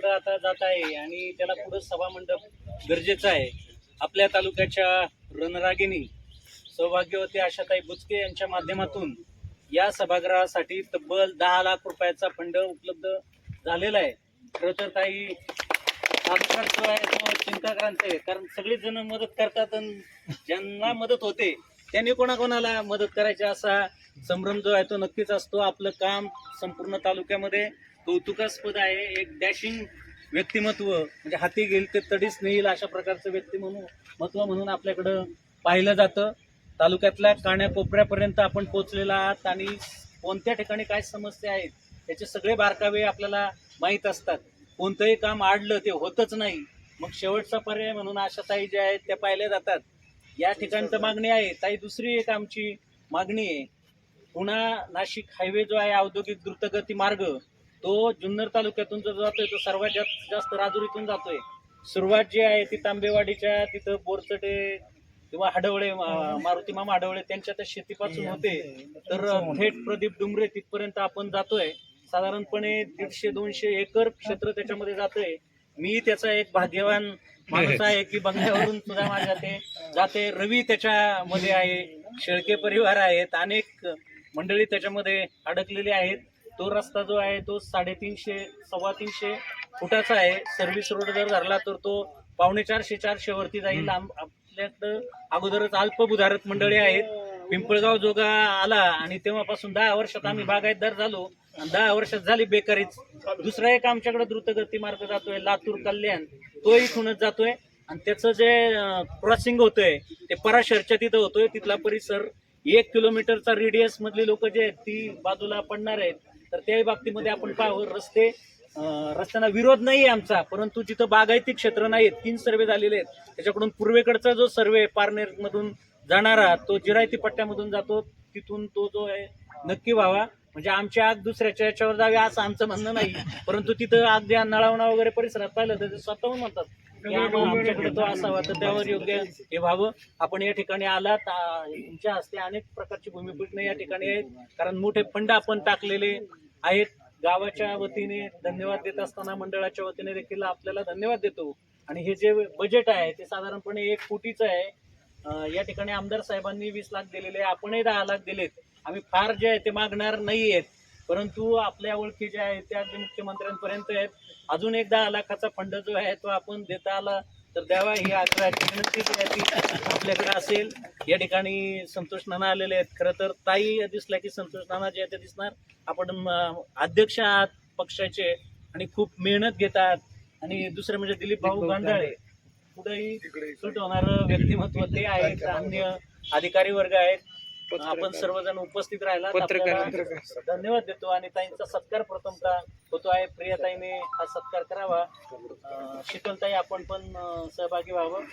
तालुक्याकडे आता जात आहे आणि त्याला पुढे सभा मंडप गरजेचं आहे. आपल्या तालुक्याच्या रणरागिणी सौभाग्यवती आशाताई बुचके यांच्या माध्यमातून या सभागृहासाठी तब्बल दहा लाख रुपयाचा फंड उपलब्ध झालेला आहे. खरं तर ताई हा जो आहे तो चिंताक्रांत आहे. कारण सगळेच जण मदत करतात आणि ज्यांना मदत होते त्यांनी कोणाकोणाला मदत करायची असा संभ्रम जो आहे तो नक्कीच असतो. आपलं काम संपूर्ण तालुक्यामध्ये कौतुकास्पद आहे. एक डॅशिंग व्यक्तिमत्व म्हणजे हाती घेईल ते तडीच नेईल अशा प्रकारचं व्यक्ती म्हणून महत्त्व म्हणून आपल्याकडं पाहिलं जातं. तालुक्यातल्या काण्याकोपऱ्यापर्यंत आपण पोचलेला आहात आणि कोणत्या ठिकाणी काय समस्या आहेत त्याचे सगळे बारकावे आपल्याला माहीत असतात. कोणतंही काम आडलं ते होतच नाही. मग शेवटचा पर्याय म्हणून आशाताई ज्या आहेत त्या पाहिल्या जातात. या ठिकाणचं तर मागणी आहे. ताई दुसरी एक आमची मागणी आहे. पुणा नाशिक हायवे जो आहे औद्योगिक द्रुतगती मार्ग तो जुन्नर तालुक्यातून जो जातोय तो सर्वात जास्त जास्त राजुरीतून जातोय. सुरुवात जी आहे ती तांबेवाडीच्या तिथं बोरचडे किंवा हडवळे मारुती मामा हडवळे त्यांच्या त्या शेतीपासून होते. तर थेट प्रदीप डुमरे तिथपर्यंत आपण जातोय. साधारणपणे दीडशे दोनशे एकर क्षेत्र त्याच्यामध्ये जातोय. मी त्याचा एक भाग्यवान माणूस आहे की बंगल्यावरून सुद्धा माझ्या ते जाते. रवी त्याच्यामध्ये आहे शेळके परिवार आहेत अनेक मंडळी त्याच्यामध्ये अडकलेली आहेत. तो रस्ता जो आहे तो साडेतीनशे सव्वा तीनशे फुटाचा आहे. सर्व्हिस रोड जर धरला तर तो पावणे चारशे चारशे वरती जाईल. आपल्याकडं अगोदरच अल्पभूधारक मंडळी आहेत. पिंपळगाव जोगा आला आणि तेव्हापासून दहा वर्षात आम्ही बागायतदार झालो. आणि दहा वर्षात झाली बेकारीच. दुसरा एक आमच्याकडे द्रुतगती मार्ग जातोय लातूर कल्याण. तो इथूनच जातोय. आणि त्याचं जे क्रॉसिंग होतंय ते पराशरच्या तिथं होतोय. तिथला परिसर एक किलोमीटरचा रेडियस मधली लोक जे आहेत ती बाजूला पडणार आहेत. तर त्या बाबतीमध्ये आपण पाहावं रस्ते रस्त्यांना विरोध नाही आमचा परंतु जिथं बागायती क्षेत्र नाहीत तीन सर्वे झालेले आहेत त्याच्याकडून पूर्वेकडचा जो सर्वे पारनेर मधून जाणारा तो जिरायती पट्ट्यामधून जातो तिथून तो जो आहे नक्की व्हावा. म्हणजे आमच्या आग दुसऱ्याच्या याच्यावर जावे असं आमचं म्हणणं नाही. परंतु तिथं अगदी नळावणा वगैरे परिसरात पाहिलं तर ते स्वतःहून म्हणतात की आमच्याकडे तो असावा तर त्यावर योग्य हे व्हावं. आपण या ठिकाणी आलात आ, तुमच्या हस्ते अनेक प्रकारची भूमिपूजन या ठिकाणी आहेत कारण मोठे फंड आपण टाकलेले आहेत. गावाच्या वतीने धन्यवाद देत असताना मंडळाच्या वतीने देखील आपल्याला धन्यवाद देतो. आणि हे जे बजेट आहे ते साधारणपणे एक कोटीचं आहे. या ठिकाणी आमदार साहेबांनी वीस लाख दिलेले आहे. आपणही दहा लाख दिलेत. आम्ही फार जे आहे ते मागणार नाही आहेत परंतु आपल्या ओळखी जे आहेत त्या मुख्यमंत्र्यांपर्यंत आहेत. अजून एक दहा लाखाचा फंड जो आहे तो आपण देता आला तर द्यावा ही आग्रहाची विनंती ती आपल्याकडे असेल. या ठिकाणी संतोष नाना आलेले आहेत. खरं तर ताई दिसल्या की संतोष नाना जे ते दिसणार. आपण अध्यक्ष आहात पक्षाचे आणि खूप मेहनत घेतात आणि दुसरं म्हणजे दिलीप भाऊ गांधाळे. कुठेही सुट होणार व्यक्तिमत्व ते आहेत. अन्य अधिकारी वर्ग आहेत. आपण सर्वजण उपस्थित राहिला धन्यवाद देतो आणि ताईंचा सत्कार प्रथमतः होतो आहे. प्रियाताईने हा सत्कार करावा. शीतलताई आपण पण सहभागी व्हावं.